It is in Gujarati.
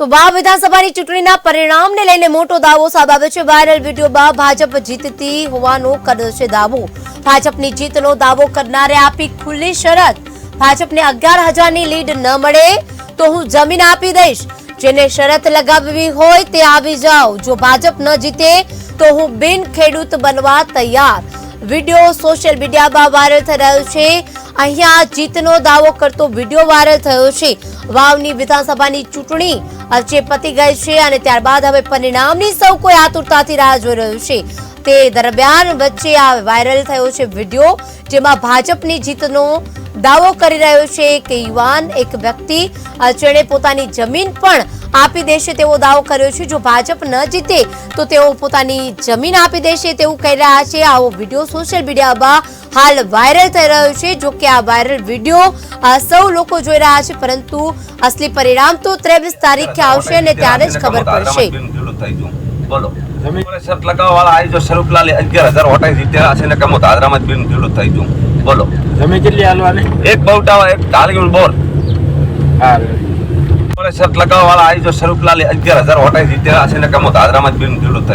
તો વાવ વિધાનસભાની ચૂંટણીના પરિણામને લઈને મોટો દાવો સામે આવ્યો છે. વાયરલ વિડીયોમાં ભાજપ જીતતી હોવાનો કર્યો છે દાવો. ભાજપની જીતનો દાવો કરનારે આપી ખુલ્લી શરત. ભાજપને અગિયાર હજારની લીડ ન મળે તો હું જમીન આપી દઈશ. જેને શરત લગાવવી હોય તે આવી જાઓ. જો ભાજપ ન જીતે તો હું બિન ખેડૂત બનવા તૈયાર. વીડિયો સોશિયલ મીડિયામાં વાયરલ થઈ રહ્યો છે. અહીંયા જીતનો દાવો કરતો વીડિયો વાયરલ થયો છે. વાવની વિધાનસભાની ચૂંટણી આજે પતી ગઈ છે અને ત્યારબાદ હવે પરિણામની સૌ કોઈ આતુરતાથી રાહ જોઈ રહ્યું છે. તે દરમિયાન વચ્ચે આ વાયરલ થયો છે વીડિયો, જેમાં ભાજપની જીતનો દાવો કરી રહ્યો છે કે યુવાન એક વ્યક્તિ જેણે પોતાની જમીન પણ આપી દેશે તેવો દાવો કર્યો છે. જો ભાજપ ન જીતે, તો તેઓ પોતાની જમીન આપી દેશે તેવું કહી રહ્યા છે. આવો વીડિયો સોશિયલ મીડિયામાં હાલ વાયરલ થઈ રહ્યો છે જો કે આ વાયરલ વીડિયો સૌ લોકો જોઈ રહ્યા છે પરંતુ અસલી પરિણામ તો ત્રેવીસ તારીખે આવશે અને ત્યારે જ ખબર પડશે. બોલો. શરત લગાવવાળા વાળા આવી જો સ્વરૂપલાલ અગિયાર હજાર હોટાઈ જીત્યા છે ને કમો દાદરામાં જ બિન ખેડૂત થઈ જઉં બોલો. જમીન કેટલી હાલવાની? એક બવટાવા એક ઢાલગીણ બોર. હારું શરત આવી જો સ્વરૂપલાલ અગિયાર હજાર વોટાઈ જીત્યા છે ને કમો દાદરામાં જ બિન ખેડૂત થઈ